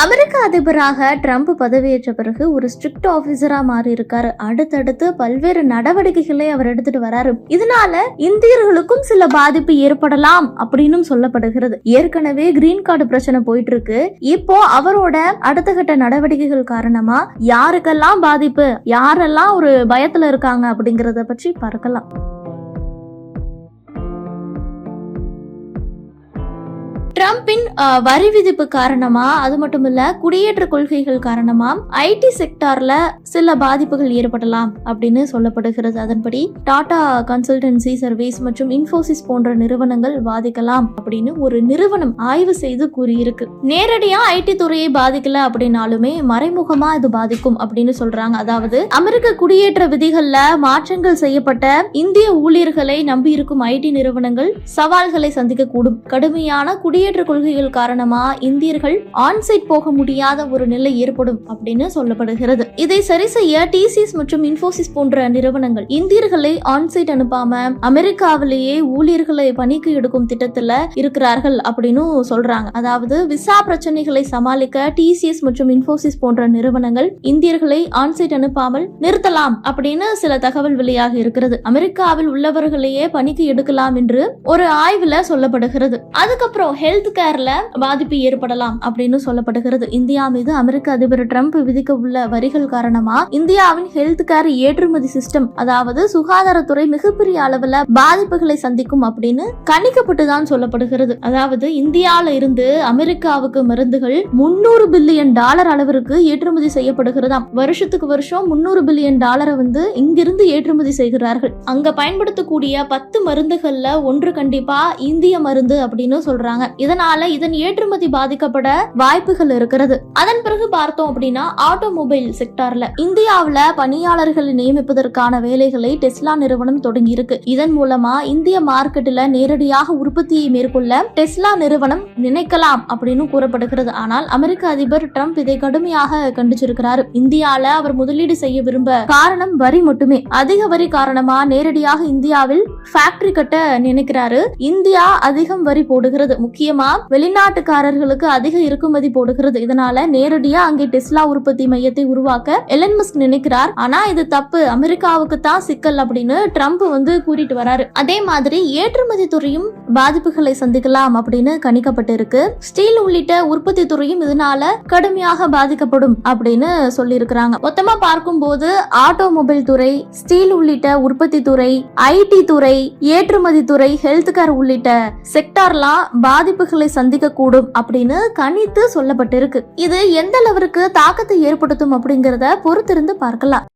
அமெரிக்க அதிபராக ட்ரம்ப் பதவியேற்ற பிறகு ஒரு ஸ்ட்ரிக்ட் ஆபீசரா மாறி இருக்காரு அடுத்தடுத்து பல்வேறு நடவடிக்கைகளை அவர் எடுத்துட்டு வராரு. இதனால இந்தியர்களுக்கும் சில பாதிப்பு ஏற்படலாம் அப்படின்னு சொல்லப்படுகிறது. ஏற்கனவே கிரீன் கார்டு பிரச்சனை போயிட்டு இருக்கு இப்போ அவரோட அடுத்த கட்ட நடவடிக்கைகள் காரணமா யாருக்கெல்லாம் பாதிப்பு யாரெல்லாம் ஒரு பயத்துல இருக்காங்க அப்படிங்கறத பற்றி பார்க்கலாம். ட்ரம்பின் வரி விதிப்பு காரணமா அது மட்டும் இல்ல குடியேற்ற கொள்கைகள் காரணமா ஐடி செக்டார்ல சில பாதிப்புகள் ஏற்படலாம் அப்படின்னு சொல்லப்படுகிறது. அதன்படி டாடா கன்சல்டன்சி சர்வீஸ் மற்றும் இன்ஃபோசிஸ் போன்ற நிறுவனங்கள் பாதிக்கலாம் அப்படின்னு ஒரு நிறுவனம் ஆய்வு செய்து கூறியிருக்கு. நேரடியா ஐடி துறையை பாதிக்கல அப்படின்னாலுமே மறைமுகமா இது பாதிக்கும் அப்படின்னு சொல்றாங்க. அதாவது அமெரிக்க குடியேற்ற விதிகள்ல மாற்றங்கள் செய்யப்பட்ட இந்திய ஊழியர்களை நம்பியிருக்கும் ஐடி நிறுவனங்கள் சவால்களை சந்திக்க கூடும் கடுமையான குடியேற்ற கொள்கைகள் காரணமா இந்தியர்கள் ஆன்சைட் போக முடியாத ஒரு நிலை ஏற்படும் அப்படின்னு சொல்லப்படுகிறது. இதை சரி செய்ய டிசிஎஸ் மற்றும் இன்போசிஸ் போன்ற நிறுவனங்கள் இந்தியர்களை ஆன்சைட் அனுப்பாம அமெரிக்காவிலேயே ஊழியர்களை பணிக்கு எடுக்கும் திட்டத்துல இருக்கிறார்கள் அப்படின்னு சொல்றாங்க. அதாவது விசா பிரச்சனைகளை சமாளிக்க டிசிஎஸ் மற்றும் இன்போசிஸ் போன்ற நிறுவனங்கள் இந்தியர்களை ஆன்சைட் அனுப்பாமல் நிறுத்தலாம் அப்படின்னு சில தகவல் வெளியாக இருக்கிறது. அமெரிக்காவில் உள்ளவர்களையே பணிக்கு எடுக்கலாம் என்று ஒரு ஆய்வுல சொல்லப்படுகிறது. அதுக்கப்புறம் ஹெல்த் ஹெல்த் கேர்ல பாதிப்பு ஏற்படலாம் அப்படின்னு சொல்லப்படுகிறது. இந்தியா மீது அமெரிக்க அதிபர் ட்ரம்ப் விதிக்க உள்ள வரிகள் காரணமா இந்தியாவின் ஹெல்த் கேர் ஏற்றுமதி சிஸ்டம் அதாவது சுகாதாரத்துறை மிகப்பெரிய அளவுல பாதிப்புகளை சந்திக்கும் அப்படின்னு கணிக்கப்பட்டுதான் சொல்லப்படுகிறது. அதாவது இந்தியால இருந்து அமெரிக்காவுக்கு மருந்துகள் முன்னூறு பில்லியன் டாலர் அளவிற்கு ஏற்றுமதி செய்யப்படுகிறதாம். வருஷத்துக்கு வருஷம் முன்னூறு பில்லியன் டாலரை வந்து இங்கிருந்து ஏற்றுமதி செய்கிறார்கள். அங்க பயன்படுத்தக்கூடிய பத்து மருந்துகள்ல ஒன்று கண்டிப்பா இந்திய மருந்து அப்படின்னு சொல்றாங்க. இதனால இதன் ஏற்றுமதி பாதிக்கப்பட வாய்ப்புகள் இருக்கிறது. அதன் பிறகு பார்த்தோம் அப்படின்னா ஆட்டோமொபைல் செக்டார்ல இந்தியாவில பணியாளர்களை நியமிப்பதற்கான வேலைகளை டெஸ்லா நிறுவனம் தொடங்கி இருக்கு இதன் மூலமா இந்திய மார்க்கெட்டில் நேரடியாக உற்பத்தியை மேற்கொள்ள டெஸ்லா நிறுவனம் நினைக்கலாம் அப்படின்னு கூறப்படுகிறது. ஆனால் அமெரிக்க அதிபர் ட்ரம்ப் இதை கடுமையாக கண்டிச்சிருக்கிறார். இந்தியால அவர் முதலீடு செய்ய விரும்ப காரணம் வரி மட்டுமே. அதிக வரி காரணமா நேரடியாக இந்தியாவில் ஃபேக்டரி கட்ட நினைக்கிறாரு. இந்தியா அதிகம் வரி போடுகிறது. முக்கியமா வெளிநாட்டுக்காரர்களுக்கு அதிக இறக்குமதி போடுகிறது. இதனால நேரடியா அங்கே டெஸ்லா உற்பத்தி மையத்தை உருவாக்க எலன் மஸ்க் நினைக்கிறார். ஆனா இது தப்பு. அமெரிக்காவுக்கு தான் சிக்கல் அப்படின்னு ட்ரம்ப் வந்து கூறிட்டு வராரு. அதே மாதிரி ஏற்றுமதி துறையும் பாதிப்புகளை சந்திக்கலாம் அப்படின்னு கணிக்கப்பட்டு இருக்கு ஸ்டீல் உள்ளிட்ட உற்பத்தி துறையும் இதனால கடுமையாக பாதிக்கப்படும் அப்படின்னு சொல்லியிருக்கிறாங்க. மொத்தமா பார்க்கும்போது ஆட்டோமொபைல் துறை ஸ்டீல் உள்ளிட்ட உற்பத்தி துறை ஐடி துறை ஏற்றுமதி துறை ஹெல்த் கேர் உள்ளிட்ட செக்டார்லாம் பாதிப்புகள் சந்திக்க கூடும் அப்படின்னு கணித்து சொல்லப்பட்டிருக்கு. இது எந்த அளவிற்கு தாக்கத்தை ஏற்படுத்தும் அப்படிங்கறத பொறுத்திருந்து பார்க்கலாம்.